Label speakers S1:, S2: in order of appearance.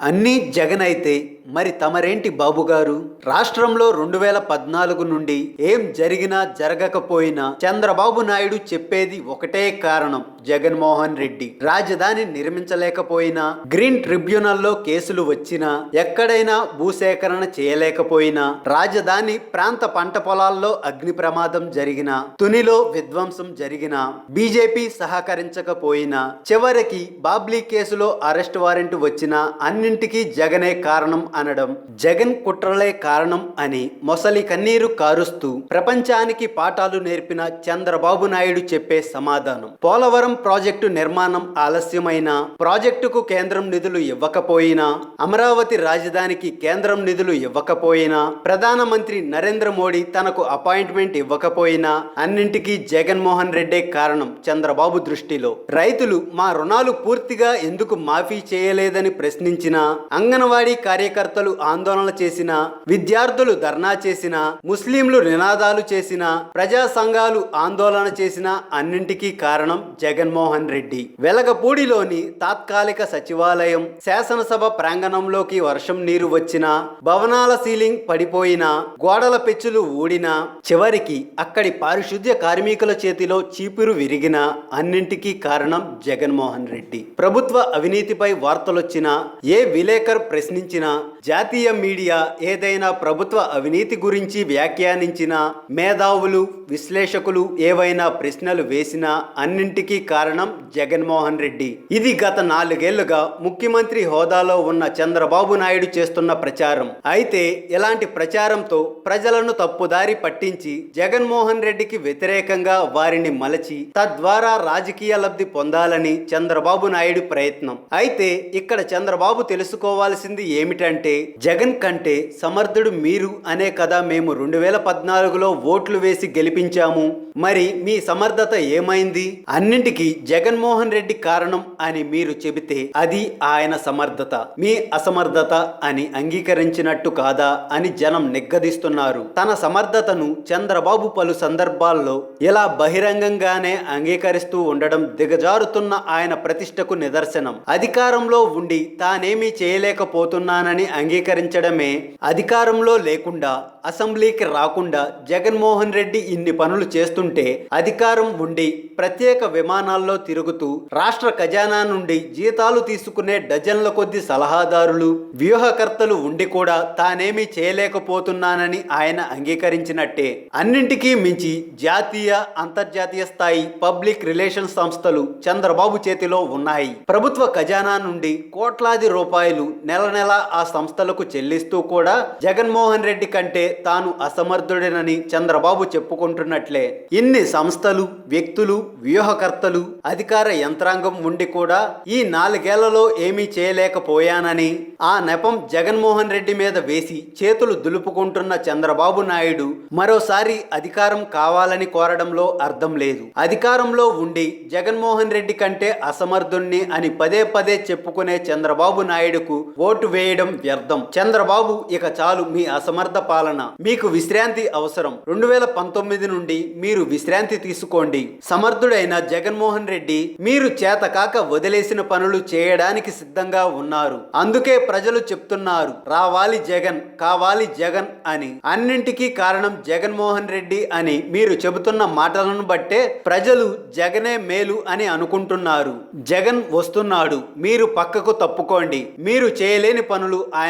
S1: అన్నీ జగన్ అయితే మరి తమరేంటి బాబు గారు? రాష్ట్రంలో రెండు వేల పద్నాలుగు నుండి ఏం జరిగినా జరగకపోయినా చంద్రబాబు నాయుడు చెప్పేది ఒకటే కారణం జగన్మోహన్ రెడ్డి. రాజధాని నిర్మించలేకపోయినా గ్రీన్ ట్రిబ్యునల్లో కేసులు వచ్చినా ఎక్కడైనా భూసేకరణ చేయలేకపోయినా రాజధాని ప్రాంత పంట పొలాల్లో అగ్ని ప్రమాదం జరిగినా తునిలో విధ్వంసం జరిగినా బీజేపీ సహకరించకపోయినా చివరికి బాబ్లీ కేసులో అరెస్ట్ వారెంట్ వచ్చినా అన్నింటికీ జగనే కారణం అనడం జగన్ కుట్రలే కారణం అని మొసలి కన్నీరు కారుస్తూ ప్రపంచానికి పాఠాలు నేర్పిన చంద్రబాబు నాయుడు చెప్పే సమాధానం. పోలవరం ప్రాజెక్టు నిర్మాణం ఆలస్యమైన ప్రాజెక్టుకు కేంద్రం నిధులు ఇవ్వకపోయినా అమరావతి రాజధానికి కేంద్రం నిధులు ఇవ్వకపోయినా ప్రధానమంత్రి నరేంద్ర మోడీ తనకు అపాయింట్మెంట్ ఇవ్వకపోయినా అన్నింటికీ జగన్మోహన్ రెడ్డే కారణం చంద్రబాబు దృష్టిలో. రైతులు మా రుణాలు పూర్తిగా ఎందుకు మాఫీ చేయలేదని ప్రశ్నించినా అంగన్వాడీ కార్యకర్తలు ఆందోళన చేసిన విద్యార్థులు ధర్నా చేసిన ముస్లింలు నినాదాలు చేసిన ప్రజా సంఘాలు ఆందోళన చేసిన అన్నింటికీ కారణం జగన్మోహన్ రెడ్డి. వెలగపూడిలోని తాత్కాలిక సచివాలయం శాసనసభ ప్రాంగణంలోకి వర్షం నీరు వచ్చినా భవనాల సీలింగ్ పడిపోయినా గోడల పెచ్చులు ఊడినా చివరికి అక్కడి పారిశుద్ధ్య కార్మికుల చేతిలో చీపురు విరిగినా అన్నింటికీ కారణం జగన్మోహన్ రెడ్డి. ప్రభుత్వ అవినీతిపై వార్తలొచ్చినా ఏ విలేకర్ ప్రశ్నించినా జాతీయ మీడియా ఏదైనా ప్రభుత్వ అవినీతి గురించి వ్యాఖ్యానించినా మేధావులు విశ్లేషకులు ఏవైనా ప్రశ్నలు వేసినా అన్నింటికీ కారణం జగన్మోహన్ రెడ్డి. ఇది గత నాలుగేళ్ళుగా ముఖ్యమంత్రి హోదాలో ఉన్న చంద్రబాబు నాయుడు చేస్తున్న ప్రచారం. అయితే ఇలాంటి ప్రచారంతో ప్రజలను తప్పుదారి పట్టించి జగన్మోహన్ రెడ్డికి వ్యతిరేకంగా వారిని మలచి తద్వారా రాజకీయ లబ్ధి పొందాలని చంద్రబాబు నాయుడు ప్రయత్నం. అయితే ఇక్కడ చంద్రబాబు తెలుసుకోవాల్సింది ఏమిటంటే జగన్ కంటే సమర్థుడు మీరు అనే కదా మేము రెండు వేల పద్నాలుగులో ఓట్లు వేసి గెలిపించాము. మరి మీ సమర్థత ఏమైంది? అన్నింటికి జగన్మోహన్ రెడ్డి కారణం అని మీరు చెబితే అది ఆయన సమర్థత. మీ అసమర్థత అని అంగీకరించినట్టు కాదా అని జనం నిగ్గదిస్తున్నారు. తన సమర్థతను చంద్రబాబు పలు సందర్భాల్లో ఇలా బహిరంగంగానే అంగీకరిస్తూ ఉండడం దిగజారుతున్న ఆయన ప్రతిష్టకు నిదర్శనం. అధికారంలో ఉండి తానేమీ చేయలేకపోతున్నానని అంగీకరించడమే. అధికారంలో లేకుండా అసెంబ్లీకి రాకుండా జగన్మోహన్ రెడ్డి ఇన్ని పనులు చేస్తుంటే అధికారం ఉండి ప్రత్యేక విమానాల్లో తిరుగుతూ రాష్ట్ర ఖజానా నుండి జీతాలు తీసుకునే డజన్ల కొద్ది సలహాదారులు వ్యూహకర్తలు ఉండి కూడా తానేమీ చేయలేకపోతున్నానని ఆయన అంగీకరించినట్టే. అన్నింటికీ మించి జాతీయ అంతర్జాతీయ స్థాయి పబ్లిక్ రిలేషన్ సంస్థలు చంద్రబాబు చేతిలో ఉన్నాయి. ప్రభుత్వ ఖజానా నుండి కోట్లాది రూపాయలు నెల నెల ఆ సంస్థలకు చెల్లిస్తూ కూడా జగన్మోహన్ రెడ్డి కంటే తాను అసమర్థుడేనని చంద్రబాబు చెప్పుకుంటున్నట్లే. ఇన్ని సంస్థలు వ్యక్తులు వ్యూహకర్తలు అధికార యంత్రాంగం ఉండి కూడా ఈ నాలుగేళ్ళలో ఏమీ చేయలేకపోయానని ఆ నెపం జగన్మోహన్ రెడ్డి మీద వేసి చేతులు దులుపుకుంటున్న చంద్రబాబు నాయుడు మరోసారి అధికారం కావాలని కోరడంలో అర్థం లేదు. అధికారంలో ఉండి జగన్మోహన్ రెడ్డి కంటే అసమర్థుణ్ణి అని పదే పదే చెప్పుకునే చంద్రబాబు నాయుడుకు ఓటు వేయడం వ్యర్థం. చంద్రబాబు ఇక చాలు మీ అసమర్థ పాలన. మీకు విశ్రాంతి అవసరం. రెండు వేల పంతొమ్మిది నుండి మీరు విశ్రాంతి తీసుకోండి. సమర్థుడైన జగన్మోహన్ రెడ్డి మీరు చేతకాక వదిలేసిన పనులు చేయడానికి సిద్ధంగా ఉన్నారు. అందుకే ప్రజలు చెప్తున్నారు రావాలి జగన్ కావాలి జగన్ అని. అన్నింటికీ కారణం జగన్మోహన్ రెడ్డి అని. మీరు చెబుతున్న మాటలను బట్టే ప్రజలు జగనే మేలు అని అనుకుంటున్నారు. జగన్ వస్తున్నాడు. మీరు పక్కకు తప్పుకోండి. మీరు చేయలేని పనులు ఆయన